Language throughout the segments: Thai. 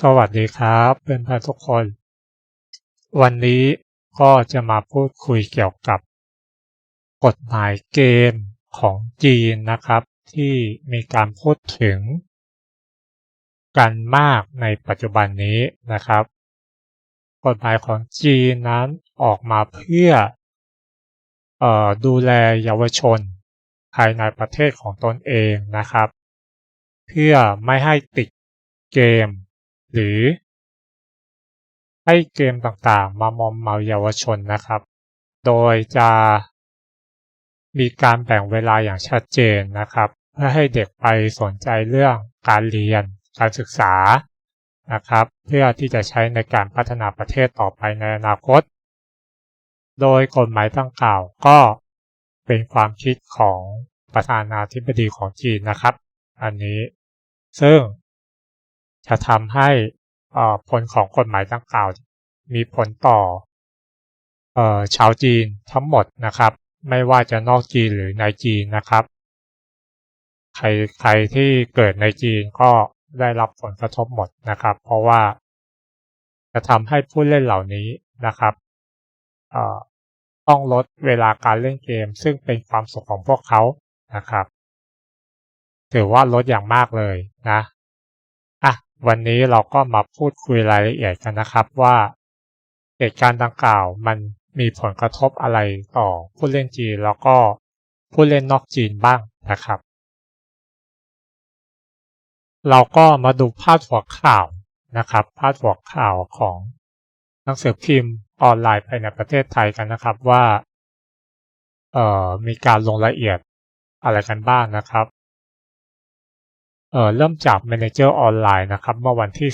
สวัสดีครับเพื่อนๆทุกคน วันนี้ก็จะมาพูดคุยเกี่ยวกับ กฎหมายเกมของจีนนะครับ ที่มีการพูดถึง กันมากในปัจจุบันนี้นะครับ กฎหมายของจีนนั้นออกมาเพื่อออดูแลเยาวชน ภายในประเทศของตนเองนะครับ เพื่อไม่ให้ติดเกม หรือ ให้เกมต่างๆ มามอมเมาเยาวชนนะครับ โดยจะมีการแบ่งเวลาอย่างชัดเจนนะครับ เพื่อให้เด็กไปสนใจเรื่องการเรียน การศึกษานะครับ เพื่อที่จะใช้ในการพัฒนาประเทศต่อไปในอนาคต โดยกฎหมายตั้งกล่าวก็เป็นความคิดของประธานาธิบดีของจีนนะครับ อันนี้ซึ่ง จะทำให้ผลของกฎหมายดังกล่าว มีผลต่อชาวจีนทั้งหมดนะครับ ไม่ว่าจะนอกจีนหรือในจีนนะครับ ใครใครที่เกิดในจีนก็ได้รับผลกระทบหมดนะครับ เพราะว่า จะทำให้ผู้เล่นเหล่านี้นะครับต้องลดเวลาการเล่นเกม ซึ่งเป็นความสุขของพวกเขานะครับ ถือว่าลดอย่างมากเลยนะอะ วันนี้เราก็มาพูดคุยรายละเอียดกันนะครับว่า เหตุการณ์ดังกล่าวมันมีผลกระทบอะไรต่อผู้เล่นจีนแล้วก็ผู้เล่นนอกจีนบ้างนะครับ เราก็มาดูพาดหัวข่าวนะครับพาดหัวข่าวของหนังสือพิมพ์ออนไลน์ภายในประเทศไทยกันนะครับว่าเอ่อมีการลงรายละเอียดอะไรกันบ้างนะครับ เอ่อเริ่มจาก Manager ออนไลน์นะครับ เมื่อวันที่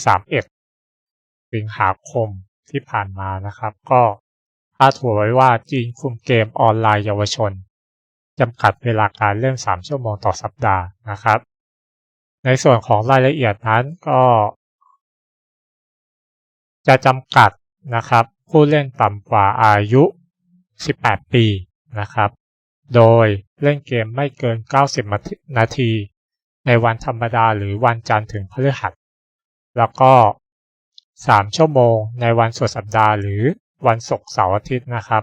31 สิงหาคมที่ผ่านมานะครับ ก็พาดหัวไว้ว่าจีนคุมเกมออนไลน์เยาวชนจำกัดเวลาการเล่น 3 ชั่วโมงต่อสัปดาห์นะครับ ในส่วนของรายละเอียดนั้นก็ จะจำกัดนะครับ ผู้เล่นต่ำกว่าอายุ 18 ปีนะครับ โดยเล่นเกมไม่เกิน 90 นาที ในวันธรรมดาหรือวันจันทร์ถึงพฤหัส แล้วก็ 3 ชั่วโมงในวันสุดสัปดาห์หรือวันศุกร์เสาร์อาทิตย์นะครับ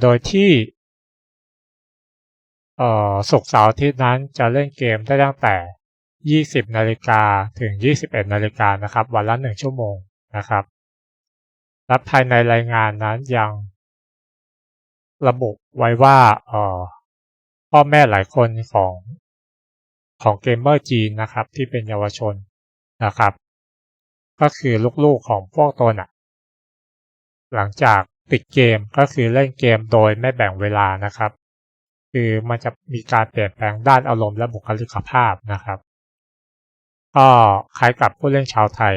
โดยที่ศุกร์เสาร์อาทิตย์นั้นจะเล่นเกมได้ตั้งแต่ 20 นาฬิกาถึง 21 นาฬิกานะครับ วันละ 1 ชั่วโมงนะครับ และภายในรายงานนั้นยังระบุไว้ว่า พ่อแม่หลายคนของของเกมเมอร์จีนนะครับที่เป็นเยาวชนนะครับ ก็คือลูกๆของพวกตนอะหลังจากปิดเกมก็คือเล่นเกมโดยไม่แบ่งเวลานะครับ คือมันจะมีการเปลี่ยนแปลงด้านอารมณ์และบุคลิกภาพนะครับก็คล้ายกับผู้เล่นชาวไทย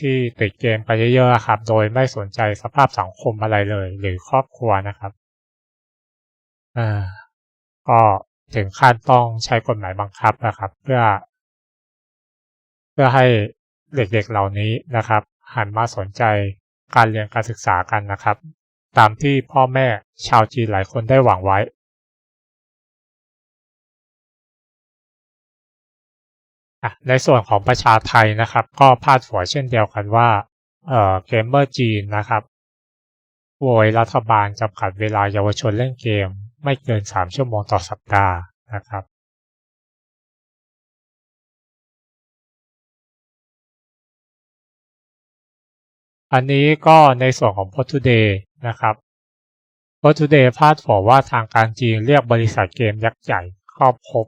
ที่ติดเกมไปเยอะๆครับ โดยไม่สนใจสภาพสังคมอะไรเลย หรือครอบครัวนะครับ อ่าก็ถึงขั้นต้องใช้กฎหมายบังคับนะครับ เพื่อ เพื่อให้เด็กๆเหล่านี้นะครับ หันมาสนใจการเรียนการศึกษากันนะครับ ตามที่พ่อแม่ชาวจีนหลายคนได้หวังไว้ ในส่วนของประชาไทยนะครับ ก็พาดหัวเช่นเดียวกันว่าเอ่อเกมเมอร์จีนนะครับโวยรัฐบาลจำกัดเวลาเยาวชนเล่นเกม ไม่เกิน 3 ชั่วโมงต่อสัปดาห์นะครับอันนี้ก็ในส่วนของ p o t u d a y นะครับ p o t u d a y พาดหัวว่าทางการจีนเรียกบริษัทเกมยักษ์ใหญ่เข้าพบ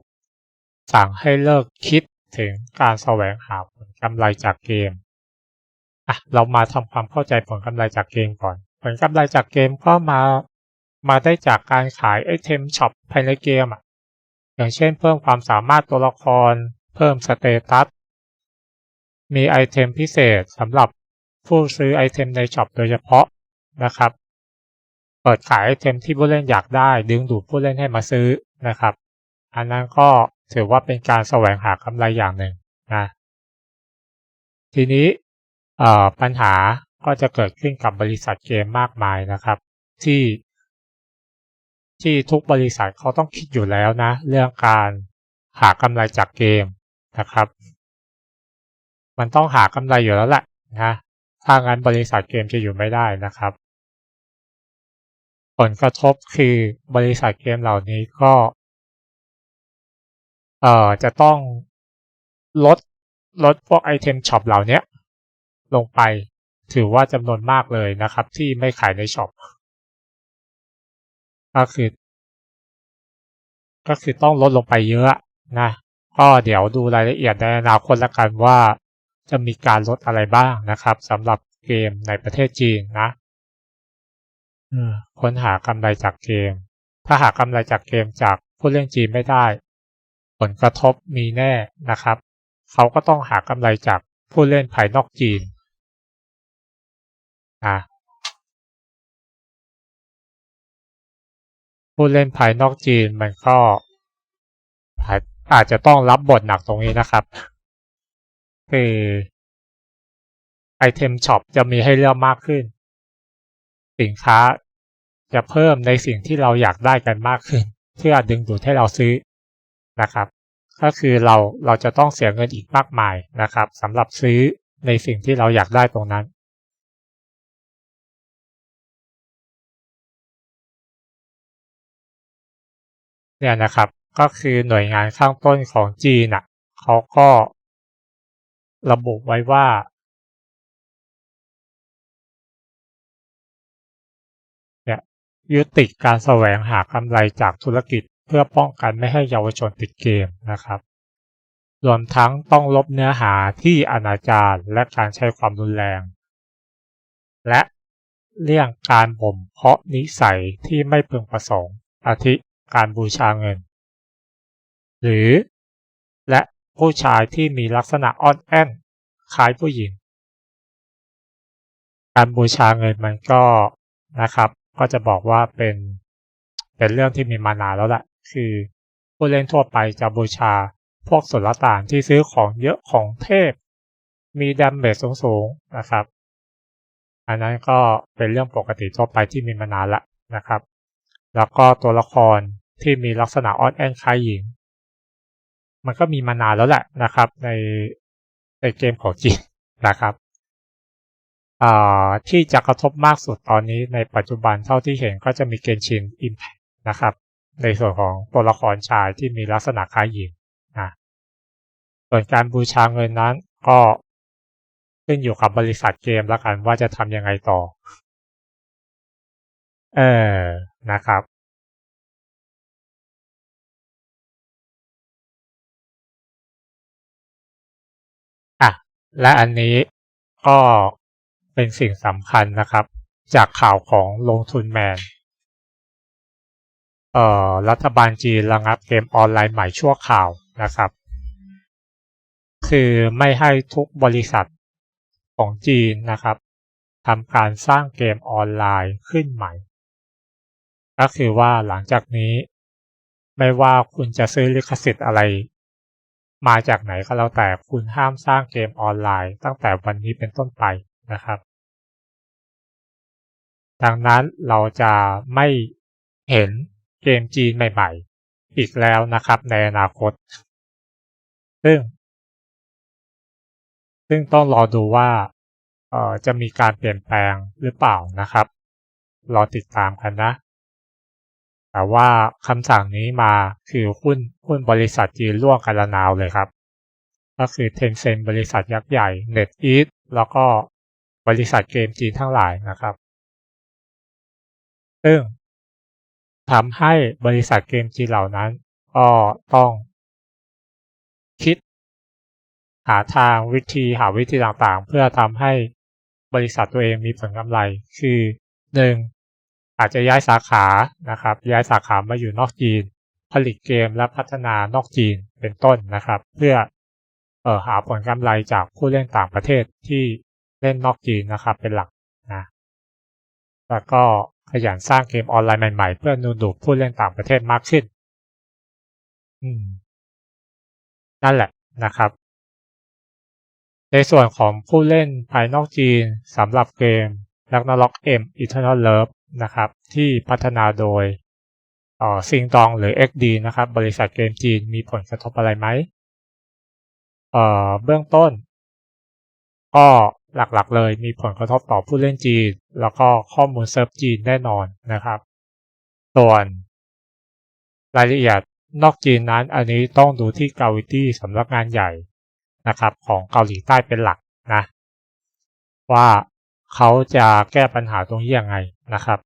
สั่งให้เลิกคิดถึงการแสวงหาผลกำไรจากเกมอะเรามาทำความเข้าใจผลกำไรจากเกมก่อน ผลกำไรจากเกมก็มา มาได้จากการขายไอเทมช็อปภายในเกมอะ อย่างเช่นเพิ่มความสามารถตัวละคร เพิ่มสเตตัส มีไอเทมพิเศษสำหรับผู้ซื้อไอเทมในช็อปโดยเฉพาะนะครับ เปิดขายไอเทมที่ผู้เล่นอยากได้ ดึงดูดผู้เล่นให้มาซื้อนะครับ อันนั้นก็ถือว่าเป็นการแสวงหากำไรอย่างหนึ่งนะทีนี้ปัญหาก็จะเกิดขึ้นกับบริษัทเกมมากมายนะครับ ที่ ที่ทุกบริษัทเขาต้องคิดอยู่แล้วนะ เรื่องการหากำไรจากเกมนะครับ มันต้องหากำไรอยู่แล้วแหละนะถ้างั้นบริษัทเกมจะอยู่ไม่ได้นะครับ ผลกระทบคือบริษัทเกมเหล่านี้ก็เอ่อจะต้องลดลดพวกไอเทมช็อปเหล่านี้ลงไปถือว่าจำนวนมากเลยนะครับ ที่ไม่ขายในช็อป ก็คือ ก็คือต้องลดลงไปเยอะนะ ก็เดี๋ยวดูรายละเอียดในอนาคตละกันว่า จะมีการลดอะไรบ้างนะครับสำหรับเกมในประเทศจีนนะค้นหากำไรจากเกม ถ้าหากำไรจากเกมจากผู้เล่นจีนไม่ได้ ผลกระทบมีแน่นะครับ เขาก็ต้องหากำไรจากผู้เล่นภายนอกจีนนะ ผู้เล่นภายนอกจีนมันก็อาจจะต้องรับบทหนักตรงนี้นะครับ คือไอเทมช็อปจะมีให้เลือกมากขึ้น สินค้าจะเพิ่มในสิ่งที่เราอยากได้กันมากขึ้น เพื่อดึงดูดให้เราซื้อนะครับ ก็คือเราเราจะต้องเสียเงินอีกมากมายนะครับสำหรับซื้อในสิ่งที่เราอยากได้ตรงนั้น เนี่ยนะครับ ก็คือหน่วยงานข้างต้นของจีนอะเขาก็ระบุไว้ว่า เนี่ยยุติการแสวงหากำไรจากธุรกิจเพื่อป้องกันไม่ให้เยาวชนติดเกมนะครับ รวมทั้งต้องลบเนื้อหาที่อนาจารและการใช้ความรุนแรง และเลี่ยงการบ่มเพาะนิสัยที่ไม่พึงประสงค์ อาทิ การบูชาเงิน หรือ และผู้ชายที่มีลักษณะอ่อนแอคล้ายผู้หญิง การบูชาเงินมันก็นะครับ ก็จะบอกว่าเป็นเป็นเรื่องที่มีมานานแล้วแหละคือผู้เล่นทั่วไปจะบูชาพวกสุลต่านที่ซื้อของเยอะของเทพ มีดัมเบสสูงๆนะครับ อันนั้นก็เป็นเรื่องปกติทั่วไปที่มีมานานละนะครับ แล้วก็ตัวละคร ที่มีลักษณะอ่อนแอนคล้ายหญิง มันก็มีมานานแล้วแหละนะครับ ในในเกมของจีนนะครับที่จะกระทบมากสุดตอนนี้ในปัจจุบันเท่าที่เห็นก็จะมีเกนชินอิมแพคนะครับ ในส่วนของตัวละครชายที่มีลักษณะคล้ายหญิงนะส่วนการบูชาเงินนั้นก็ขึ้นอยู่กับบริษัทเกมแล้วกันว่าจะทำยังไงต่อ เออนะครับ และอันนี้ก็เป็นสิ่งสำคัญนะครับ จากข่าวของลงทุนแมน เอ่อ รัฐบาลจีนระงับเกมออนไลน์ใหม่ชั่วข่าวนะครับ คือไม่ให้ทุกบริษัทของจีนนะครับทำการสร้างเกมออนไลน์ขึ้นใหม่ ก็คือว่าหลังจากนี้ ไม่ว่าคุณจะซื้อลิขสิทธิ์อะไร มาจากไหนก็แล้วแต่คุณห้ามสร้างเกมออนไลน์ ตั้งแต่วันนี้เป็นต้นไปนะครับ ดังนั้นเราจะไม่เห็นเกมจีนใหม่ ๆ อีกแล้วนะครับในอนาคต ซึ่ง ซึ่งต้องรอดูว่าจะมีการเปลี่ยนแปลงหรือเปล่านะครับ รอติดตามกันนะ แต่ว่าคำสั่งนี้มาคือหุ้นหุ้นบริษัทจีนร่วงกันละนาวเลยครับ ก็คือ Tencent บริษัทยักษ์ใหญ่ NetEase แล้วก็บริษัทเกมจีนทั้งหลายนะครับ ซึ่งทำให้บริษัทเกมจีนเหล่านั้น ก็ต้อง คิด หาทางวิธีหาวิธีต่างๆ เพื่อทำให้บริษัทตัวเองมีผลกำไร คือ 1. อาจจะย้ายสาขานะครับ ย้ายสาขามาอยู่นอกจีน ผลิตเกมและพัฒนานอกจีนเป็นต้นนะครับ เพื่อเอ่อหาผลกำไรจากผู้เล่นต่างประเทศที่เล่นนอกจีนนะครับ เป็นหลักนะแล้วก็ขยันสร้างเกมออนไลน์ใหม่ๆ เพื่อนูนดูผู้เล่นต่างประเทศมากขึ้น อืม นั่นแหละนะครับ ในส่วนของผู้เล่นภายนอกจีนสำหรับเกม Ragnarok M Eternal Love นะครับที่พัฒนาโดยซิงตองหรือ XD นะครับบริษัทเกมจีนมีผลกระทบอะไรไหมเอ่อเบื้องต้นก็หลักๆเลยมีผลกระทบต่อผู้เล่นจีน แล้วก็ข้อมูลเซิร์ฟจีนแน่นอนนะครับ ส่วน รายละเอียดนอกจีนนั้นอันนี้ต้องดูที่เกาหลีที่สำนักงานใหญ่นะครับของเกาหลีใต้เป็นหลักนะ ว่าเขาจะแก้ปัญหาตรงนี้ยังไง นะครับ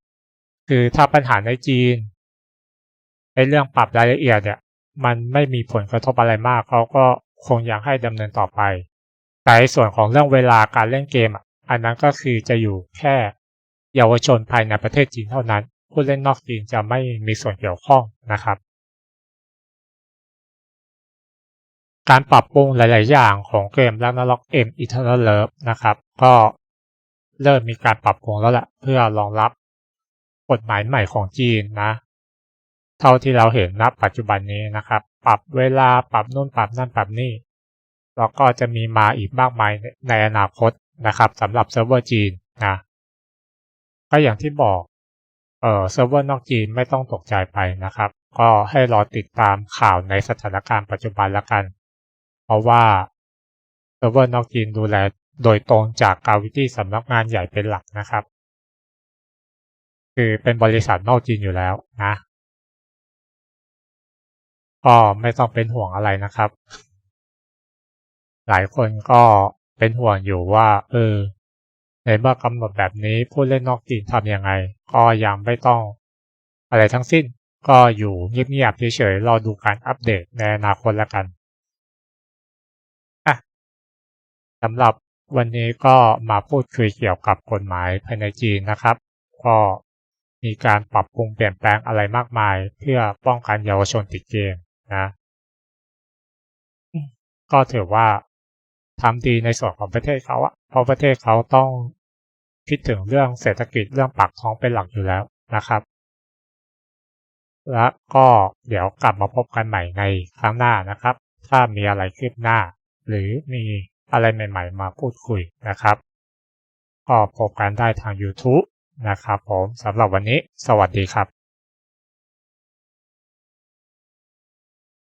คือถ้าปัญหาในจีนในเรื่องปรับรายละเอียดเนี่ย มันไม่มีผลกระทบอะไรมากเขาก็คงยังให้ดำเนินต่อไป แต่ส่วนของเรื่องเวลาการเล่นเกมอันนั้นก็คือจะอยู่แค่เยาวชนภายในประเทศจีนเท่านั้น ผู้เล่นนอกจีนจะไม่มีส่วนเกี่ยวข้องนะครับ การปรับปรุงหลาย ๆ อย่างของเกม Ragnarok M Eternal Love นะครับ ก็ เริ่มมีการปรับปรุงแล้วแหละเพื่อรองรับกฎหมายใหม่ของจีนนะ เท่าที่เราเห็นณปัจจุบันนี้นะครับ ปรับเวลาปรับนู่นปรับนั่นปรับนี่แล้วก็จะมีมาอีกมากมายในอนาคตนะครับสำหรับเซิร์ฟเวอร์จีนนะก็อย่างที่บอกเออเซิร์ฟเวอร์นอกจีนไม่ต้องตกใจไปนะครับ ก็ให้รอติดตามข่าวในสถานการณ์ปัจจุบันละกัน เพราะว่าเซิร์ฟเวอร์นอกจีนดูแล โดยตรงจากกาวิตี้สำนักงานใหญ่เป็นหลักนะครับ คือเป็นบริษัทนอกจีนอยู่แล้วนะก็ไม่ต้องเป็นห่วงอะไรนะครับ หลายคนก็เป็นห่วงอยู่ว่า เออ ในเมื่อกำหนดแบบนี้ผู้เล่นนอกจีนทำยังไง ก็ยังไม่ต้อง อะไรทั้งสิ้นก็อยู่เงียบๆเฉยๆรอดูการอัปเดตในอนาคตแล้วกันอะสำหรับ วันนี้ก็มาพูดคุยเกี่ยวกับกฎหมายภายในจีนนะครับ ก็มีการปรับปรุงเปลี่ยนแปลงอะไรมากมาย เพื่อป้องกันเยาวชนติดเกมนะ ก็ถือว่าทำดีในส่วนของประเทศเขาอะเพราะประเทศเขาต้องคิดถึงเรื่องเศรษฐกิจเรื่องปากท้องเป็นหลักอยู่แล้วนะครับ และก็เดี๋ยวกลับมาพบกันใหม่ในครั้งหน้านะครับ ถ้ามีอะไรคืบหน้า หรือมี อะไรใหม่ๆ มาพูดคุยนะครับก็พบกันได้ทาง YouTube นะครับผมสำหรับวันนี้สวัสดีครับ